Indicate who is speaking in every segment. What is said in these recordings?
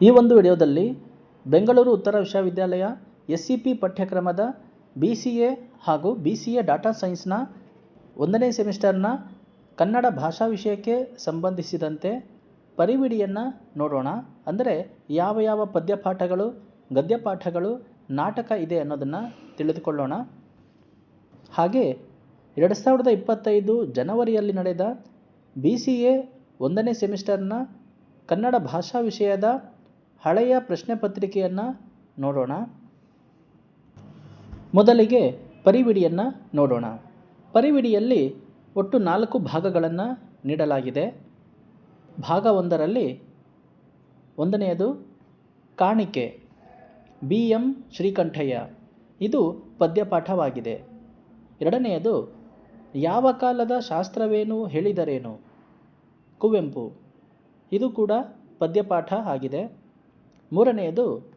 Speaker 1: ಈ ಒಂದು ವಿಡಿಯೋದಲ್ಲಿ ಬೆಂಗಳೂರು ಉತ್ತರ ವಿಶ್ವವಿದ್ಯಾಲಯ ಎಸ್ ಸಿ ಪಿ ಪಠ್ಯಕ್ರಮದ ಬಿ ಸಿ ಎ ಹಾಗೂ ಬಿ ಸಿ ಎ ಡಾಟಾ ಸೈನ್ಸ್ನ ಒಂದನೇ ಸೆಮಿಸ್ಟರ್ನ ಕನ್ನಡ ಭಾಷಾ ವಿಷಯಕ್ಕೆ ಸಂಬಂಧಿಸಿದಂತೆ ಪರಿವಿಡಿಯನ್ನು ನೋಡೋಣ. ಅಂದರೆ ಯಾವ ಯಾವ ಪದ್ಯಪಾಠಗಳು, ಗದ್ಯಪಾಠಗಳು, ನಾಟಕ ಇದೆ ಅನ್ನೋದನ್ನು ತಿಳಿದುಕೊಳ್ಳೋಣ. ಹಾಗೆ ಎರಡು ಸಾವಿರದ ಇಪ್ಪತ್ತೈದು ಜನವರಿಯಲ್ಲಿ ನಡೆದ ಬಿ ಸಿ ಎ ಒಂದನೇ ಸೆಮಿಸ್ಟರ್ನ ಕನ್ನಡ ಭಾಷಾ ವಿಷಯದ ಹಳೆಯ ಪ್ರಶ್ನೆ ಪತ್ರಿಕೆಯನ್ನು ನೋಡೋಣ. ಮೊದಲಿಗೆ ಪರಿವಿಡಿಯನ್ನು ನೋಡೋಣ. ಪರಿವಿಡಿಯಲ್ಲಿ ಒಟ್ಟು ನಾಲ್ಕು ಭಾಗಗಳನ್ನು ನೀಡಲಾಗಿದೆ. ಭಾಗ ಒಂದರಲ್ಲಿ ಒಂದನೆಯದು ಕಾಣಿಕೆ. B M Srikantaiah. ಇದು ಪದ್ಯಪಾಠವಾಗಿದೆ. ಎರಡನೆಯದು ಯಾವ ಕಾಲದ ಶಾಸ್ತ್ರವೇನು ಹೇಳಿದರೇನು. ಕುವೆಂಪು. ಇದು ಕೂಡ ಪದ್ಯಪಾಠ ಆಗಿದೆ. ಮೂರನೆಯದು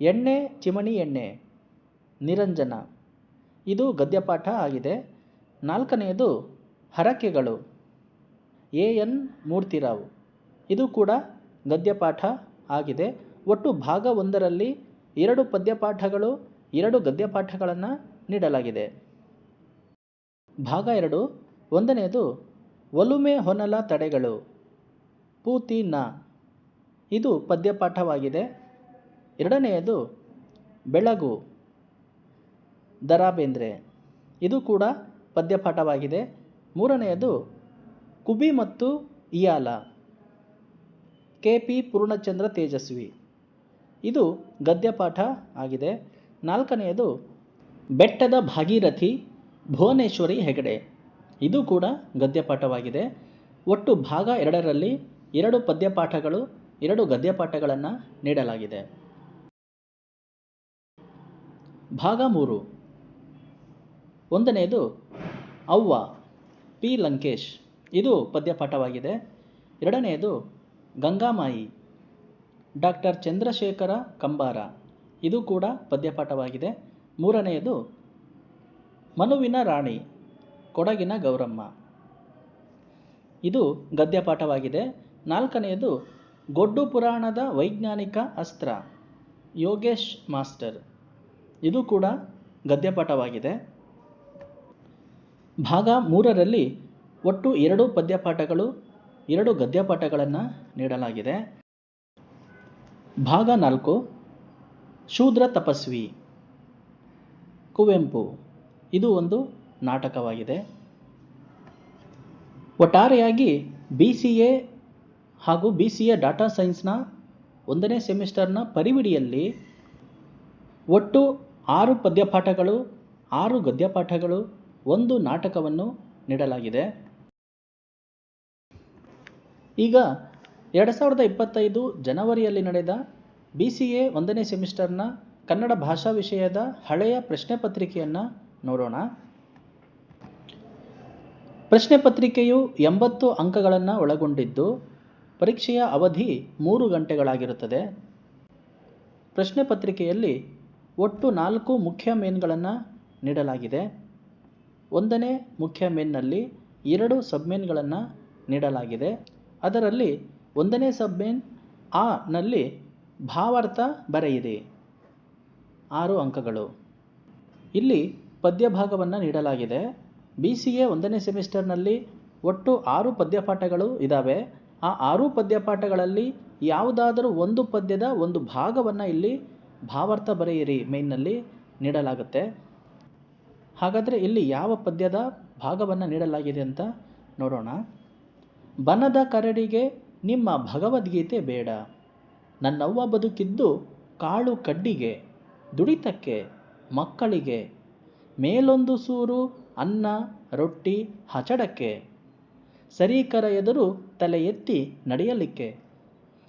Speaker 1: ಎಣ್ಣೆ, ಚಿಮಣಿ ಎಣ್ಣೆ, ನಿರಂಜನ. ಇದು ಗದ್ಯಪಾಠ ಆಗಿದೆ. ನಾಲ್ಕನೆಯದು ಹರಕೆಗಳು. A N Murthy Rao. ಇದು ಕೂಡ ಗದ್ಯಪಾಠ ಆಗಿದೆ. ಒಟ್ಟು ಭಾಗ ಒಂದರಲ್ಲಿ ಎರಡು ಪದ್ಯಪಾಠಗಳು, ಎರಡು ಗದ್ಯಪಾಠಗಳನ್ನು ನೀಡಲಾಗಿದೆ. ಭಾಗ ಎರಡು. ಒಂದನೆಯದು ಒಲುಮೆ ಹೊನಲ ತಡೆಗಳು. ಪೂತಿ ನ. ಇದು ಪದ್ಯಪಾಠವಾಗಿದೆ. ಎರಡನೆಯದು, ಬೆಳಗು ದರಾ ಬೇಂದ್ರೆ ಇದು ಕೂಡ ಪದ್ಯಪಾಠವಾಗಿದೆ. ಮೂರನೆಯದು, ಕುಬಿ ಮತ್ತು Iyala. K P Poornachandra Tejaswi. ಇದು ಗದ್ಯಪಾಠ ಆಗಿದೆ. ನಾಲ್ಕನೆಯದು, ಬೆಟ್ಟದ ಭಾಗೀರಥಿ ಭುವನೇಶ್ವರಿ ಹೆಗಡೆ. ಇದು ಕೂಡ ಗದ್ಯಪಾಠವಾಗಿದೆ. ಒಟ್ಟು ಭಾಗ ಎರಡರಲ್ಲಿ ಎರಡು ಪದ್ಯಪಾಠಗಳು ಎರಡು ಗದ್ಯಪಾಠಗಳನ್ನು ನೀಡಲಾಗಿದೆ. ಭಾಗ ಮೂರು. ಒಂದನೆಯದು ಅವ್ವ, ಪಿ. ಲಂಕೇಶ್. ಇದು ಪದ್ಯಪಾಠವಾಗಿದೆ. ಎರಡನೆಯದು ಗಂಗಾಮಾಯಿ, ಡಾಕ್ಟರ್ ಚಂದ್ರಶೇಖರ ಕಂಬಾರ. ಇದು ಕೂಡ ಪದ್ಯಪಾಠವಾಗಿದೆ. ಮೂರನೆಯದು ಮನುವಿನ ರಾಣಿ, ಕೊಡಗಿನ ಗೌರಮ್ಮ. ಇದು ಗದ್ಯಪಾಠವಾಗಿದೆ. ನಾಲ್ಕನೆಯದು ಗೊಡ್ಡು ಪುರಾಣದ ವೈಜ್ಞಾನಿಕ ಅಸ್ತ್ರ. ಯೋಗೇಶ್ ಮಾಸ್ಟರ್. ಇದು ಕೂಡ ಗದ್ಯಪಾಠವಾಗಿದೆ. ಭಾಗ ಮೂರರಲ್ಲಿ ಒಟ್ಟು ಎರಡು ಪದ್ಯಪಾಠಗಳು, ಎರಡು ಗದ್ಯಪಾಠಗಳನ್ನು ನೀಡಲಾಗಿದೆ. ಭಾಗ ನಾಲ್ಕು, ಶೂದ್ರ ತಪಸ್ವಿ. ಕುವೆಂಪು. ಇದು ಒಂದು ನಾಟಕವಾಗಿದೆ. ಒಟ್ಟಾರೆಯಾಗಿ ಬಿ ಸಿ ಎ ಹಾಗೂ ಬಿ ಸಿ ಎ ಡಾಟಾ ಸೈನ್ಸ್ನ ಒಂದನೇ ಸೆಮಿಸ್ಟರ್ನ ಪರಿವಿಡಿಯಲ್ಲಿ ಒಟ್ಟು ಆರು ಪದ್ಯಪಾಠಗಳು, ಆರು ಗದ್ಯಪಾಠಗಳು, ಒಂದು ನಾಟಕವನ್ನು ನೀಡಲಾಗಿದೆ. ಈಗ ಎರಡು ಸಾವಿರದ ಇಪ್ಪತ್ತೈದು ಜನವರಿಯಲ್ಲಿ ನಡೆದ ಬಿ ಸಿ ಎ ಒಂದನೇ ಸೆಮಿಸ್ಟರ್ನ ಕನ್ನಡ ಭಾಷಾ ವಿಷಯದ ಹಳೆಯ ಪ್ರಶ್ನೆ ಪತ್ರಿಕೆಯನ್ನು ನೋಡೋಣ. ಪ್ರಶ್ನೆ ಪತ್ರಿಕೆಯು ಎಂಬತ್ತು ಅಂಕಗಳನ್ನು ಒಳಗೊಂಡಿದ್ದು ಪರೀಕ್ಷೆಯ ಅವಧಿ ಮೂರು ಗಂಟೆಗಳಾಗಿರುತ್ತದೆ. ಪ್ರಶ್ನೆ ಪತ್ರಿಕೆಯಲ್ಲಿ ಒಟ್ಟು ನಾಲ್ಕು ಮುಖ್ಯ ಮೇನ್ಗಳನ್ನು ನೀಡಲಾಗಿದೆ. ಒಂದನೇ ಮುಖ್ಯ ಮೇನ್ನಲ್ಲಿ ಎರಡು ಸಬ್ಮೇನ್ಗಳನ್ನು ನೀಡಲಾಗಿದೆ. ಅದರಲ್ಲಿ ಒಂದನೇ ಸಬ್ಮೇನ್ ಆ ನಲ್ಲಿ ಭಾವಾರ್ಥ ಬರೆಯಿರಿ. ಆರು ಅಂಕಗಳು. ಇಲ್ಲಿ ಪದ್ಯ ಭಾಗವನ್ನು ನೀಡಲಾಗಿದೆ. ಬಿ ಸಿ ಎ ಒಂದನೇ ಸೆಮಿಸ್ಟರ್ನಲ್ಲಿ ಒಟ್ಟು ಆರು ಪದ್ಯಪಾಠಗಳು ಇದ್ದಾವೆ ಆ ಆರು ಪದ್ಯಪಾಠಗಳಲ್ಲಿ ಯಾವುದಾದರೂ ಒಂದು ಪದ್ಯದ ಒಂದು ಭಾಗವನ್ನು ಇಲ್ಲಿ ಭಾವಾರ್ಥ ಬರೆಯಿರಿ ಮೇನ್ನಲ್ಲಿ ನೀಡಲಾಗುತ್ತೆ. ಹಾಗಾದರೆ ಇಲ್ಲಿ ಯಾವ ಪದ್ಯದ ಭಾಗವನ್ನು ನೀಡಲಾಗಿದೆ ಅಂತ ನೋಡೋಣ. ಬನದ ಕರಡಿಗೆ ನಿಮ್ಮ ಭಗವದ್ಗೀತೆ ಬೇಡ. ನನ್ನವ್ವ ಬದುಕಿದ್ದು ಕಾಳು ಕಡ್ಡಿಗೆ, ದುಡಿತಕ್ಕೆ, ಮಕ್ಕಳಿಗೆ, ಮೇಲೊಂದು ಸೂರು ಅನ್ನ, ರೊಟ್ಟಿ, ಹಚಡಕ್ಕೆ. ಸರೀಕರ ಎದುರು ತಲೆ ಎತ್ತಿ ನಡೆಯಲಿಕ್ಕೆ.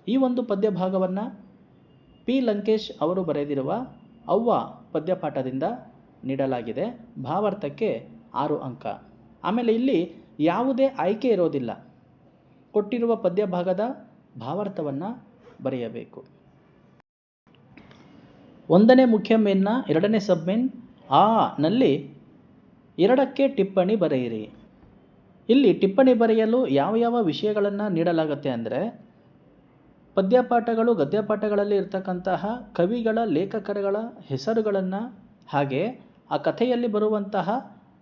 Speaker 1: ಈ ಒಂದು ಪದ್ಯ ಭಾಗವನ್ನು ಪಿ. ಲಂಕೇಶ್ ಅವರು ಬರೆದಿರುವ ಅವ್ವ ಪದ್ಯಪಾಠದಿಂದ ನೀಡಲಾಗಿದೆ. ಭಾವಾರ್ಥಕ್ಕೆ ಆರು ಅಂಕ. ಆಮೇಲೆ ಇಲ್ಲಿ ಯಾವುದೇ ಆಯ್ಕೆ ಇರೋದಿಲ್ಲ. ಕೊಟ್ಟಿರುವ ಪದ್ಯ ಭಾಗದ ಭಾವಾರ್ಥವನ್ನು ಬರೆಯಬೇಕು. ಒಂದನೇ ಮುಖ್ಯ ಮೇನ್ನ ಎರಡನೇ ಸಬ್ಮೇನ್ ಆ ನಲ್ಲಿ ಎರಡಕ್ಕೆ ಟಿಪ್ಪಣಿ ಬರೆಯಿರಿ. ಇಲ್ಲಿ ಟಿಪ್ಪಣಿ ಬರೆಯಲು ಯಾವ ಯಾವ ವಿಷಯಗಳನ್ನು ನೀಡಲಾಗುತ್ತೆ ಅಂದರೆ ಪದ್ಯಪಾಠಗಳು, ಗದ್ಯಪಾಠಗಳಲ್ಲಿ ಇರತಕ್ಕಂತಹ ಕವಿಗಳ, ಲೇಖಕರುಗಳ ಹೆಸರುಗಳನ್ನು ಹಾಗೆ ಆ ಕಥೆಯಲ್ಲಿ ಬರುವಂತಹ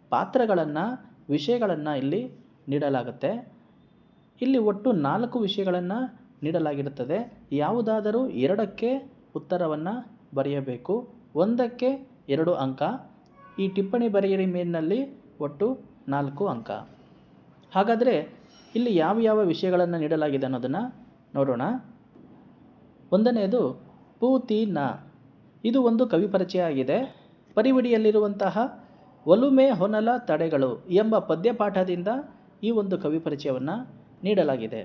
Speaker 1: ಪಾತ್ರಗಳನ್ನು, ವಿಷಯಗಳನ್ನು ಇಲ್ಲಿ ನೀಡಲಾಗುತ್ತೆ. ಇಲ್ಲಿ ಒಟ್ಟು ನಾಲ್ಕು ವಿಷಯಗಳನ್ನು ನೀಡಲಾಗಿರುತ್ತದೆ. ಯಾವುದಾದರೂ ಎರಡಕ್ಕೆ ಉತ್ತರವನ್ನು ಬರೆಯಬೇಕು. ಒಂದಕ್ಕೆ ಎರಡು ಅಂಕ. ಈ ಟಿಪ್ಪಣಿ ಬರೆಯಿರಿ ಮೇಲಿನಲ್ಲಿ ಒಟ್ಟು ನಾಲ್ಕು ಅಂಕ. ಹಾಗಾದರೆ ಇಲ್ಲಿ ಯಾವ ಯಾವ ವಿಷಯಗಳನ್ನು ನೀಡಲಾಗಿದೆ ಅನ್ನೋದನ್ನು ನೋಡೋಣ. ಒಂದನೆಯದು ನ. ಇದು ಒಂದು ಕವಿ ಪರಿಚಯ ಆಗಿದೆ. ಪರಿವಿಡಿಯಲ್ಲಿರುವಂತಹ ಒಲುಮೆ ಹೊನಲ ತಡೆಗಳು ಎಂಬ ಪದ್ಯಪಾಠದಿಂದ ಈ ಒಂದು ಕವಿ ಪರಿಚಯವನ್ನು ನೀಡಲಾಗಿದೆ.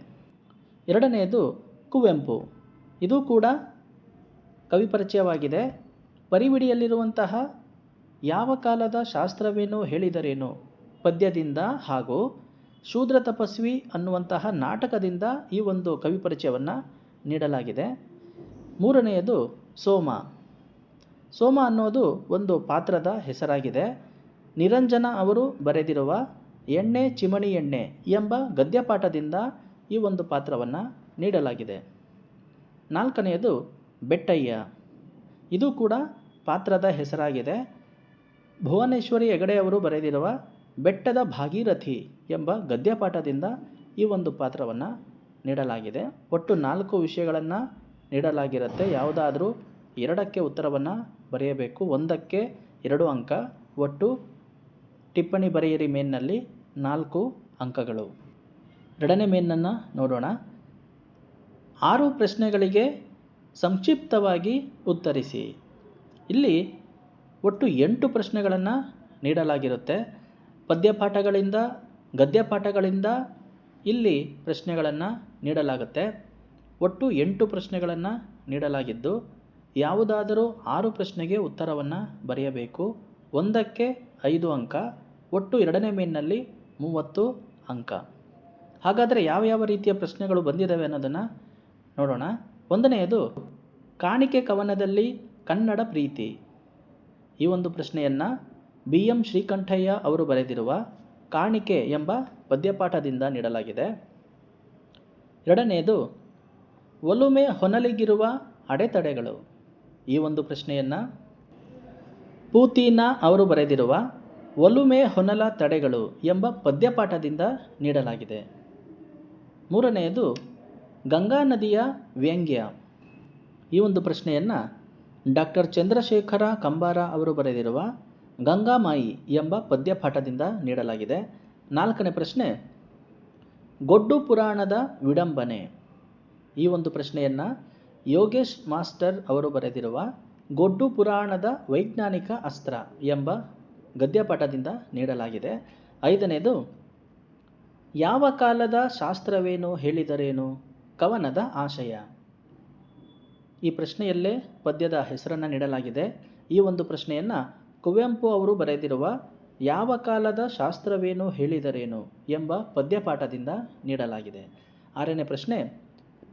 Speaker 1: ಎರಡನೆಯದು, ಕುವೆಂಪು. ಇದು ಕೂಡ ಕವಿ ಪರಿಚಯವಾಗಿದೆ. ಪರಿವಿಡಿಯಲ್ಲಿರುವಂತಹ ಯಾವ ಕಾಲದ ಶಾಸ್ತ್ರವೇನು ಹೇಳಿದರೇನು ಪದ್ಯದಿಂದ ಹಾಗೂ ಶೂದ್ರ ತಪಸ್ವಿ ಅನ್ನುವಂತಹ ನಾಟಕದಿಂದ ಈ ಒಂದು ಕವಿ ಪರಿಚಯವನ್ನು ನೀಡಲಾಗಿದೆ. ಮೂರನೆಯದು ಸೋಮ. ಸೋಮ ಅನ್ನೋದು ಒಂದು ಪಾತ್ರದ ಹೆಸರಾಗಿದೆ. ನಿರಂಜನ ಅವರು ಬರೆದಿರುವ ಎಣ್ಣೆ ಚಿಮಣಿ ಎಣ್ಣೆ ಎಂಬ ಗದ್ಯಪಾಠದಿಂದ ಈ ಒಂದು ಪಾತ್ರವನ್ನು ನೀಡಲಾಗಿದೆ. ನಾಲ್ಕನೆಯದು ಬೆಟ್ಟಯ್ಯ. ಇದು ಕೂಡ ಪಾತ್ರದ ಹೆಸರಾಗಿದೆ. ಭುವನೇಶ್ವರಿ ಹೆಗಡೆ ಅವರು ಬರೆದಿರುವ ಬೆಟ್ಟದ ಭಾಗೀರಥಿ ಎಂಬ ಗದ್ಯಪಾಠದಿಂದ ಈ ಒಂದು ಪಾತ್ರವನ್ನು ನೀಡಲಾಗಿದೆ. ಒಟ್ಟು ನಾಲ್ಕು ವಿಷಯಗಳನ್ನು ನೀಡಲಾಗಿರುತ್ತೆ. ಯಾವುದಾದ್ರೂ ಎರಡಕ್ಕೆ ಉತ್ತರವನ್ನು ಬರೆಯಬೇಕು. ಒಂದಕ್ಕೆ ಎರಡು ಅಂಕ. ಒಟ್ಟು ಟಿಪ್ಪಣಿ ಬರೆಯಿರಿ ಮೇನ್ನಲ್ಲಿ ನಾಲ್ಕು ಅಂಕಗಳು. ಎರಡನೇ ಮೇನನ್ನು ನೋಡೋಣ. ಆರು ಪ್ರಶ್ನೆಗಳಿಗೆ ಸಂಕ್ಷಿಪ್ತವಾಗಿ ಉತ್ತರಿಸಿ. ಇಲ್ಲಿ ಒಟ್ಟು ಎಂಟು ಪ್ರಶ್ನೆಗಳನ್ನು ನೀಡಲಾಗಿರುತ್ತೆ. ಪದ್ಯಪಾಠಗಳಿಂದ, ಗದ್ಯಪಾಠಗಳಿಂದ ಇಲ್ಲಿ ಪ್ರಶ್ನೆಗಳನ್ನು ನೀಡಲಾಗುತ್ತೆ. ಒಟ್ಟು ಎಂಟು ಪ್ರಶ್ನೆಗಳನ್ನು ನೀಡಲಾಗಿದ್ದು, ಯಾವುದಾದರೂ ಆರು ಪ್ರಶ್ನೆಗೆ ಉತ್ತರವನ್ನು ಬರೆಯಬೇಕು. ಒಂದಕ್ಕೆ ಐದು ಅಂಕ, ಒಟ್ಟು ಎರಡನೇ ಮೇನ್ನಲ್ಲಿ ಮೂವತ್ತು ಅಂಕ. ಹಾಗಾದರೆ ಯಾವ ಯಾವ ರೀತಿಯ ಪ್ರಶ್ನೆಗಳು ಬಂದಿದ್ದಾವೆ ಅನ್ನೋದನ್ನು ನೋಡೋಣ. ಒಂದನೆಯದು, ಕಾಣಿಕೆ ಕವನದಲ್ಲಿ ಕನ್ನಡ ಪ್ರೀತಿ. ಈ ಒಂದು ಪ್ರಶ್ನೆಯನ್ನು ಬಿ ಎಂ ಶ್ರೀಕಂಠಯ್ಯ ಅವರು ಬರೆದಿರುವ ಕಾಣಿಕೆ ಎಂಬ ಪದ್ಯಪಾಠದಿಂದ ನೀಡಲಾಗಿದೆ. ಎರಡನೆಯದು ಒಲುಮೆ ಹೊನಲಿಗಿರುವ ಅಡೆತಡೆಗಳು. ಈ ಒಂದು ಪ್ರಶ್ನೆಯನ್ನು ಪೂತೀನಾ ಅವರು ಬರೆದಿರುವ ಒಲುಮೆ ಹೊನಲ ತಡೆಗಳು ಎಂಬ ಪದ್ಯಪಾಠದಿಂದ ನೀಡಲಾಗಿದೆ. ಮೂರನೆಯದು ಗಂಗಾ ನದಿಯ ವ್ಯಂಗ್ಯ. ಈ ಒಂದು ಪ್ರಶ್ನೆಯನ್ನು ಡಾಕ್ಟರ್ ಚಂದ್ರಶೇಖರ ಕಂಬಾರ ಅವರು ಬರೆದಿರುವ ಗಂಗಾಮಾಯಿ ಎಂಬ ಪದ್ಯಪಾಠದಿಂದ ನೀಡಲಾಗಿದೆ. ನಾಲ್ಕನೇ ಪ್ರಶ್ನೆ, ಗೊಡ್ಡು ಪುರಾಣದ ವಿಡಂಬನೆ. ಈ ಒಂದು ಪ್ರಶ್ನೆಯನ್ನು ಯೋಗೇಶ್ ಮಾಸ್ಟರ್ ಅವರು ಬರೆದಿರುವ ಗೊಡ್ಡು ಪುರಾಣದ ವೈಜ್ಞಾನಿಕ ಅಸ್ತ್ರ ಎಂಬ ಗದ್ಯಪಾಠದಿಂದ ನೀಡಲಾಗಿದೆ. ಐದನೇದು, ಯಾವ ಕಾಲದ ಶಾಸ್ತ್ರವೇನು ಹೇಳಿದರೇನು? ಕವನದ ಆಶಯ. ಈ ಪ್ರಶ್ನೆಯಲ್ಲೇ ಪದ್ಯದ ಹೆಸರನ್ನು ನೀಡಲಾಗಿದೆ. ಈ ಒಂದು ಪ್ರಶ್ನೆಯನ್ನು ಕುವೆಂಪು ಅವರು ಬರೆದಿರುವ ಯಾವ ಕಾಲದ ಶಾಸ್ತ್ರವೇನು ಹೇಳಿದರೇನು ಎಂಬ ಪದ್ಯಪಾಠದಿಂದ ನೀಡಲಾಗಿದೆ. ಆರನೇ ಪ್ರಶ್ನೆ,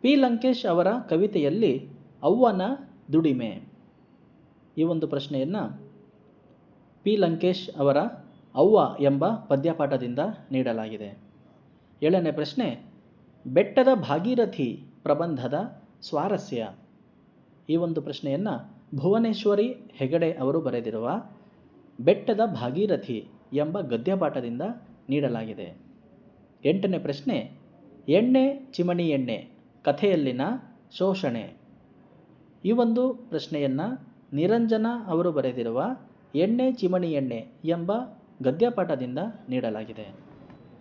Speaker 1: ಪಿ. ಲಂಕೇಶ್ ಅವರ ಕವಿತೆಯಲ್ಲಿ ಅವ್ವನ ದುಡಿಮೆ. ಈ ಒಂದು ಪ್ರಶ್ನೆಯನ್ನು ಪಿ. ಲಂಕೇಶ್ ಅವರ ಅವ್ವ ಎಂಬ ಪದ್ಯಪಾಠದಿಂದ ನೀಡಲಾಗಿದೆ. ಏಳನೇ ಪ್ರಶ್ನೆ, ಬೆಟ್ಟದ ಭಾಗೀರಥಿ ಪ್ರಬಂಧದ ಸ್ವಾರಸ್ಯ. ಈ ಒಂದು ಪ್ರಶ್ನೆಯನ್ನು ಭುವನೇಶ್ವರಿ ಹೆಗಡೆ ಅವರು ಬರೆದಿರುವ ಬೆಟ್ಟದ ಭಾಗೀರಥಿ ಎಂಬ ಗದ್ಯಪಾಠದಿಂದ ನೀಡಲಾಗಿದೆ. ಎಂಟನೇ ಪ್ರಶ್ನೆ, ಎಣ್ಣೆ ಚಿಮಣಿ ಎಣ್ಣೆ, ಕಥೆಯಲ್ಲಿನ ಶೋಷಣೆ. ಈ ಒಂದು ಪ್ರಶ್ನೆಯನ್ನು ನಿರಂಜನ ಅವರು ಬರೆದಿರುವ ಎಣ್ಣೆ ಚಿಮಣಿ ಎಣ್ಣೆ ಎಂಬ ಗದ್ಯಪಾಠದಿಂದ ನೀಡಲಾಗಿದೆ.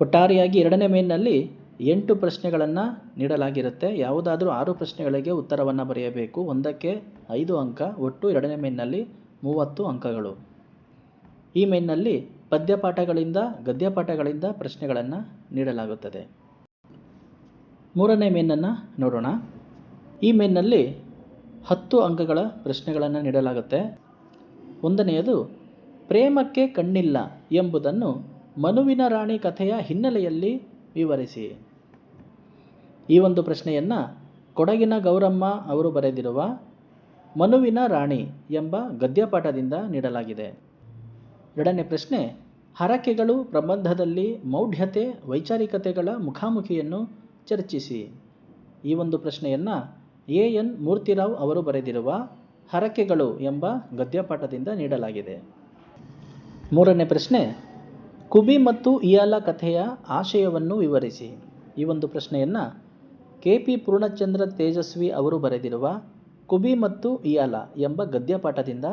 Speaker 1: ಒಟ್ಟಾರೆಯಾಗಿ ಎರಡನೇ ಮೇನ್ನಲ್ಲಿ ಎಂಟು ಪ್ರಶ್ನೆಗಳನ್ನು ನೀಡಲಾಗಿರುತ್ತೆ. ಯಾವುದಾದ್ರೂ ಆರು ಪ್ರಶ್ನೆಗಳಿಗೆ ಉತ್ತರವನ್ನು ಬರೆಯಬೇಕು. ಒಂದಕ್ಕೆ ಐದು ಅಂಕ, ಒಟ್ಟು ಎರಡನೇ ಮೇನ್ನಲ್ಲಿ ಮೂವತ್ತು ಅಂಕಗಳು. ಈ ಮೇನ್ನಲ್ಲಿ ಪದ್ಯಪಾಠಗಳಿಂದ, ಗದ್ಯಪಾಠಗಳಿಂದ ಪ್ರಶ್ನೆಗಳನ್ನು ನೀಡಲಾಗುತ್ತದೆ. ಮೂರನೇ ಮೇನನ್ನು ನೋಡೋಣ. ಈ ಮೇನ್ನಲ್ಲಿ ಹತ್ತು ಅಂಕಗಳ ಪ್ರಶ್ನೆಗಳನ್ನು ನೀಡಲಾಗುತ್ತೆ. ಒಂದನೆಯದು, ಪ್ರೇಮಕ್ಕೆ ಕಣ್ಣಿಲ್ಲ ಎಂಬುದನ್ನು ಮನುವಿನ ರಾಣಿ ಕಥೆಯ ಹಿನ್ನೆಲೆಯಲ್ಲಿ ವಿವರಿಸಿ. ಈ ಒಂದು ಪ್ರಶ್ನೆಯನ್ನು ಕೊಡಗಿನ ಗೌರಮ್ಮ ಅವರು ಬರೆದಿರುವ ಮನುವಿನ ರಾಣಿ ಎಂಬ ಗದ್ಯಪಾಠದಿಂದ ನೀಡಲಾಗಿದೆ. ಎರಡನೇ ಪ್ರಶ್ನೆ, ಹರಕೆಗಳು ಪ್ರಬಂಧದಲ್ಲಿ ಮೌಢ್ಯತೆ, ವೈಚಾರಿಕತೆಗಳ ಮುಖಾಮುಖಿಯನ್ನು ಚರ್ಚಿಸಿ. ಈ ಒಂದು ಪ್ರಶ್ನೆಯನ್ನು ಎ ಎನ್ ಮೂರ್ತಿರಾವ್ ಅವರು ಬರೆದಿರುವ ಹರಕೆಗಳು ಎಂಬ ಗದ್ಯಪಾಠದಿಂದ ನೀಡಲಾಗಿದೆ. ಮೂರನೇ ಪ್ರಶ್ನೆ, ಕುಬಿ ಮತ್ತು ಇಯಾಲ ಕಥೆಯ ಆಶಯವನ್ನು ವಿವರಿಸಿ. ಈ ಒಂದು ಪ್ರಶ್ನೆಯನ್ನು ಕೆ ಪಿ ಪೂರ್ಣಚಂದ್ರ ತೇಜಸ್ವಿ ಅವರು ಬರೆದಿರುವ ಕುಬಿ ಮತ್ತು ಇಯಾಲ ಎಂಬ ಗದ್ಯಪಾಠದಿಂದ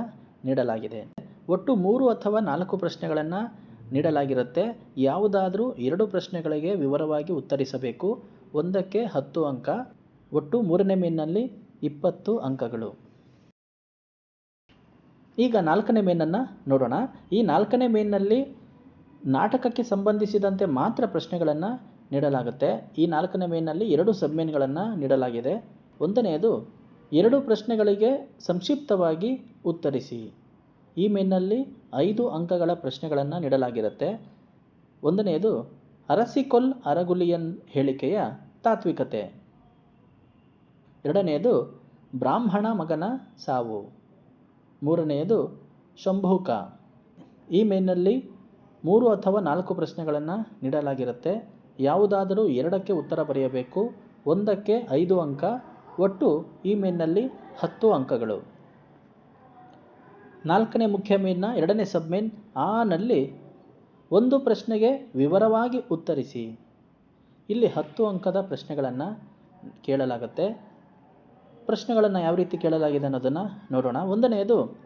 Speaker 1: ನೀಡಲಾಗಿದೆ. ಒಟ್ಟು ಮೂರು ಅಥವಾ ನಾಲ್ಕು ಪ್ರಶ್ನೆಗಳನ್ನು ನೀಡಲಾಗಿರುತ್ತೆ. ಯಾವುದಾದರೂ ಎರಡು ಪ್ರಶ್ನೆಗಳಿಗೆ ವಿವರವಾಗಿ ಉತ್ತರಿಸಬೇಕು. ಒಂದಕ್ಕೆ ಹತ್ತು ಅಂಕ, ಒಟ್ಟು ಮೂರನೇ ಮೇನ್ನಲ್ಲಿ ಇಪ್ಪತ್ತು ಅಂಕಗಳು. ಈಗ ನಾಲ್ಕನೇ ಮೇನನ್ನು ನೋಡೋಣ. ಈ ನಾಲ್ಕನೇ ಮೇನ್ನಲ್ಲಿ ನಾಟಕಕ್ಕೆ ಸಂಬಂಧಿಸಿದಂತೆ ಮಾತ್ರ ಪ್ರಶ್ನೆಗಳನ್ನು ನೀಡಲಾಗುತ್ತೆ. ಈ ನಾಲ್ಕನೇ ಮೇನಲ್ಲಿ ಎರಡು ಸಬ್ಮೇನ್ಗಳನ್ನು ನೀಡಲಾಗಿದೆ. ಒಂದನೆಯದು, ಎರಡು ಪ್ರಶ್ನೆಗಳಿಗೆ ಸಂಕ್ಷಿಪ್ತವಾಗಿ ಉತ್ತರಿಸಿ. ಈ ಮೇನ್ನಲ್ಲಿ ಐದು ಅಂಕಗಳ ಪ್ರಶ್ನೆಗಳನ್ನು ನೀಡಲಾಗಿರುತ್ತೆ. ಒಂದನೆಯದು, ಅರಸಿಕೊಲ್ ಅರಗುಲಿಯನ್ ಹೇಳಿಕೆಯ ತಾತ್ವಿಕತೆ. ಎರಡನೆಯದು, ಬ್ರಾಹ್ಮಣ ಮಗನ ಸಾವು. ಮೂರನೆಯದು, ಶಂಭೂಕ. ಈ ಮೇನ್ನಲ್ಲಿ ಮೂರು ಅಥವಾ ನಾಲ್ಕು ಪ್ರಶ್ನೆಗಳನ್ನು ನೀಡಲಾಗಿರುತ್ತೆ. ಯಾವುದಾದರೂ ಎರಡಕ್ಕೆ ಉತ್ತರ ಬರೆಯಬೇಕು. ಒಂದಕ್ಕೆ ಐದು ಅಂಕ, ಒಟ್ಟು ಈ ಮೇನ್ನಲ್ಲಿ ಹತ್ತು ಅಂಕಗಳು. ನಾಲ್ಕನೇ ಮುಖ್ಯ ಮೇನ್ನ ಎರಡನೇ ಸಬ್ಮೇನ್ ಆನಲ್ಲಿ ನಲ್ಲಿ ಒಂದು ಪ್ರಶ್ನೆಗೆ ವಿವರವಾಗಿ ಉತ್ತರಿಸಿ. ಇಲ್ಲಿ ಹತ್ತು ಅಂಕದ ಪ್ರಶ್ನೆಗಳನ್ನು ಕೇಳಲಾಗುತ್ತೆ. ಪ್ರಶ್ನೆಗಳನ್ನು ಯಾವ ರೀತಿ ಕೇಳಲಾಗಿದೆ ಅನ್ನೋದನ್ನು ನೋಡೋಣ. ಒಂದನೆಯದು,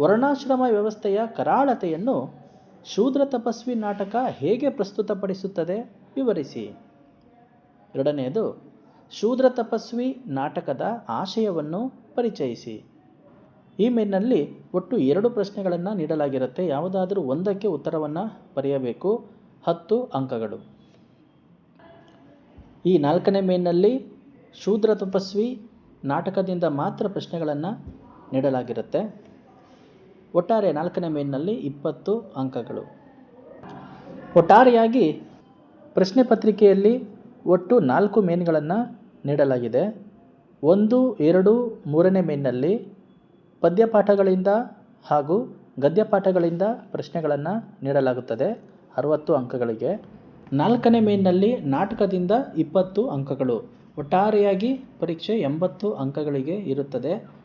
Speaker 1: ವರ್ಣಾಶ್ರಮ ವ್ಯವಸ್ಥೆಯ ಕರಾಳತೆಯನ್ನು ಶೂದ್ರ ತಪಸ್ವಿ ನಾಟಕ ಹೇಗೆ ಪ್ರಸ್ತುತಪಡಿಸುತ್ತದೆ? ವಿವರಿಸಿ. ಎರಡನೆಯದು, ಶೂದ್ರ ತಪಸ್ವಿ ನಾಟಕದ ಆಶಯವನ್ನು ಪರಿಚಯಿಸಿ. ಈ ಮೇನ್ನಲ್ಲಿ ಒಟ್ಟು ಎರಡು ಪ್ರಶ್ನೆಗಳನ್ನು ನೀಡಲಾಗಿರುತ್ತೆ. ಯಾವುದಾದರೂ ಒಂದಕ್ಕೆ ಉತ್ತರವನ್ನು ಬರೆಯಬೇಕು. ಹತ್ತು ಅಂಕಗಳು. ಈ ನಾಲ್ಕನೇ ಮೇನ್ನಲ್ಲಿ ಶೂದ್ರ ತಪಸ್ವಿ ನಾಟಕದಿಂದ ಮಾತ್ರ ಪ್ರಶ್ನೆಗಳನ್ನು ನೀಡಲಾಗಿರುತ್ತೆ. ಒಟ್ಟಾರೆ ನಾಲ್ಕನೇ ಮೇನ್ನಲ್ಲಿ ಇಪ್ಪತ್ತು ಅಂಕಗಳು. ಒಟ್ಟಾರೆಯಾಗಿ ಪ್ರಶ್ನೆ ಪತ್ರಿಕೆಯಲ್ಲಿ ಒಟ್ಟು ನಾಲ್ಕು ಮೇನ್ಗಳನ್ನು ನೀಡಲಾಗಿದೆ. ಒಂದು, ಎರಡು, ಮೂರನೇ ಮೇನ್ನಲ್ಲಿ ಪದ್ಯಪಾಠಗಳಿಂದ ಹಾಗೂ ಗದ್ಯಪಾಠಗಳಿಂದ ಪ್ರಶ್ನೆಗಳನ್ನು ನೀಡಲಾಗುತ್ತದೆ. ಅರವತ್ತು ಅಂಕಗಳಿಗೆ. ನಾಲ್ಕನೇ ಮೇನ್ನಲ್ಲಿ ನಾಟಕದಿಂದ ಇಪ್ಪತ್ತು ಅಂಕಗಳು. ಒಟ್ಟಾರೆಯಾಗಿ ಪರೀಕ್ಷೆ ಎಂಬತ್ತು ಅಂಕಗಳಿಗೆ ಇರುತ್ತದೆ.